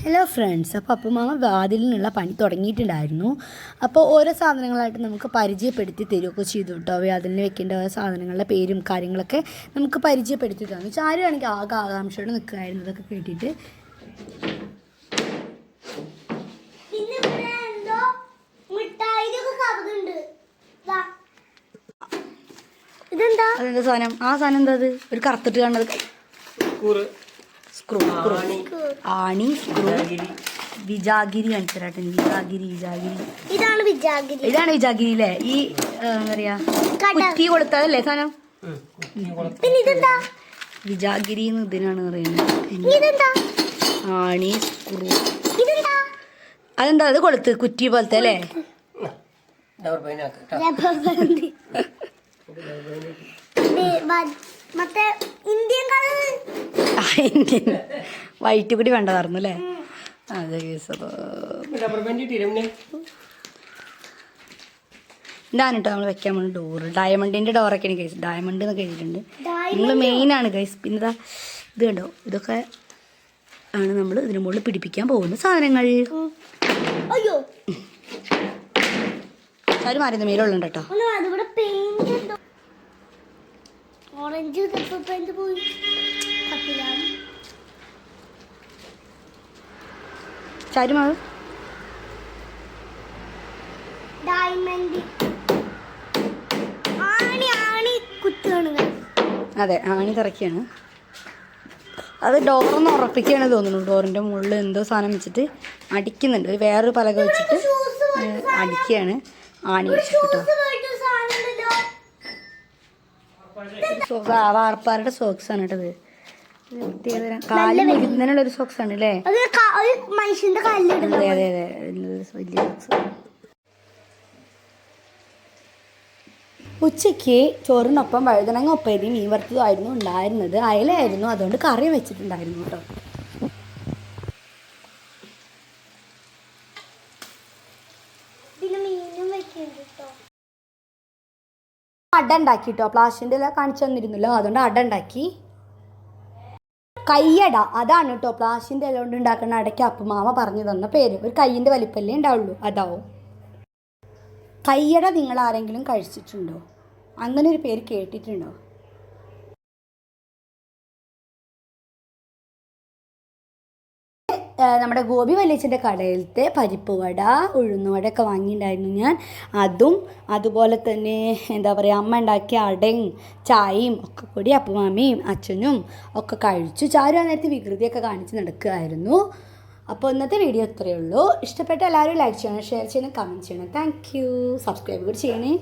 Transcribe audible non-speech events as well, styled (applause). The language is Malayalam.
ഹലോ ഫ്രണ്ട്സ് അപ്പോൾ അപ്പമാമ വാതിലിനുള്ള പണി തുടങ്ങിയിട്ടുണ്ടായിരുന്നു. അപ്പോൾ ഓരോ സാധനങ്ങളായിട്ട് നമുക്ക് പരിചയപ്പെടുത്തി തരുമൊക്കെ ചെയ്തു കേട്ടോ വാതിലിന് വെക്കേണ്ട ഓരോ സാധനങ്ങളുടെ പേരും കാര്യങ്ങളൊക്കെ നമുക്ക് പരിചയപ്പെടുത്തി തന്നു ചാരുവാണെങ്കിൽ ആകെ ആകാംക്ഷയോടെ നിൽക്കുകയായിരുന്നു ഇതൊക്കെ കേട്ടിട്ട്. ഇതെന്താ? അതെന്താ സാധനം? ആ സാധനം എന്താ അത്? ഒരു കറുത്തിട്ട് കാണുന്നത്. സ്ക്രൂ വിജാഗിരി കാണിച്ചരാട്ടെ വിജാഗിരി വിജാഗിരി. ഇതാണ് വിജാഗിരി. ഇതാണ് വിജാഗിരി അല്ലേ? ഈ എന്താ പറയാ. കുറ്റി കൊടുത്തതല്ലേ സാധനം? പിന്നെ ഇതെന്താ? വിജാഗിരി എന്ന് ഇതിനാണ് പറയുന്നത്. ഇതെന്താ? ആണി സ്ക്രൂ. ഇതെന്താ? അതെന്താ? അത് കൊളുത്ത് കുറ്റി പോലത്തെ അല്ലേ? (laughs) മറ്റേ ഇന്ത്യൻ വൈറ്റ് കൂടി വേണ്ടതായിരുന്നു അല്ലേ? അതെ ഇതാണ് കേട്ടോ നമ്മൾ വെക്കാൻ പോകുന്ന ഡോറ് ഡയമണ്ടിന്റെ ഡോറൊക്കെയാണ് കേസ് ഡയമണ്ട് എന്നൊക്കെ എഴുതിയിട്ടുണ്ട്. നമ്മൾ മെയിൻ ആണ് ഗൈസ് പിന്നെ ഇതാ ഇത് കണ്ടോ? ഇതൊക്കെ ആണ് നമ്മൾ ഇതിനു മുകളിൽ പിടിപ്പിക്കാൻ പോകുന്ന സാധനങ്ങൾ. അയ്യോ. ആരും മാറിയ മേലുള്ളുണ്ട് കേട്ടോ. ഓറഞ്ച് പെയിന്റ് പോയി? ചാരുമാവ് അതെ ആണി തിറക്കിയാണ് അത് ഡോറൊന്ന് ഉറപ്പിക്കുകയാണ് തോന്നുന്നു ഡോറിന്റെ മുകളിൽ എന്തോ സാധനം വെച്ചിട്ട് അടിക്കുന്നുണ്ട് ഒരു വേറൊരു പലക വെച്ചിട്ട് അടിക്കുകയാണ് ആണി വെച്ചിട്ട് വാർപ്പാരുടെ സോക്സ് ആണ് കേട്ടത് മുഴുന്നതിനുള്ള ഒരു സോക്സ് ആണ് അല്ലേ മനുഷ്യന്റെ കാലിൽ അതെ അതെ അതെ. അതിനുള്ള വലിയ സോക്സ് ഉച്ചയ്ക്ക് ചോറിനൊപ്പം വഴുതനങ്ങ ഒപ്പേരി മീൻ വറുത്തതുമായിരുന്നു ഉണ്ടായിരുന്നത്. അയലായിരുന്നു അതുകൊണ്ട് കറി വെച്ചിട്ടുണ്ടായിരുന്നു കേട്ടോ. അട ഉണ്ടാക്കി കേട്ടോ പ്ലാസ്റ്റിന്റെ കാണിച്ചു തന്നിരുന്നല്ലോ. അതുകൊണ്ട് അട ഉണ്ടാക്കി. കയ്യട. അതാണ് കേട്ടോ പ്ലാസ്റ്റിന്റെ ഇല കൊണ്ട് ഉണ്ടാക്കുന്ന അടയ്ക്ക് അപ്പമാമ പറഞ്ഞു തന്ന പേര്. ഒരു കയ്യിന്റെ വലിപ്പല്ലേ ഉണ്ടാവുള്ളൂ. അതാവും. കയ്യട നിങ്ങൾ ആരെങ്കിലും കഴിച്ചിട്ടുണ്ടോ? അങ്ങനെ ഒരു പേര് കേട്ടിട്ടുണ്ടോ? നമ്മുടെ ഗോപി വല്യച്ഛന്റെ കടയിലത്തെ പരിപ്പ് വട ഉഴുന്നുവട ഒക്കെ വാങ്ങിയിട്ടുണ്ടായിരുന്നു ഞാൻ. അതും അതുപോലെ തന്നെ എന്താ പറയുക അമ്മ ഉണ്ടാക്കിയ അടയും ചായയും ഒക്കെ കൂടി അപ്പുമാമയും അച്ഛനും ഒക്കെ കഴിച്ചു. ചാരു ആ നേരത്തെ വികൃതിയൊക്കെ കാണിച്ച് നടക്കുകയായിരുന്നു. അപ്പോൾ ഇന്നത്തെ വീഡിയോ ഇത്രയേ ഉള്ളൂ. ഇഷ്ടപ്പെട്ട എല്ലാവരും ലൈക്ക് ചെയ്യണം ഷെയർ ചെയ്യണം കമന്റ് ചെയ്യണം. താങ്ക് യു സബ്സ്ക്രൈബ് കൂടി ചെയ്യണേ.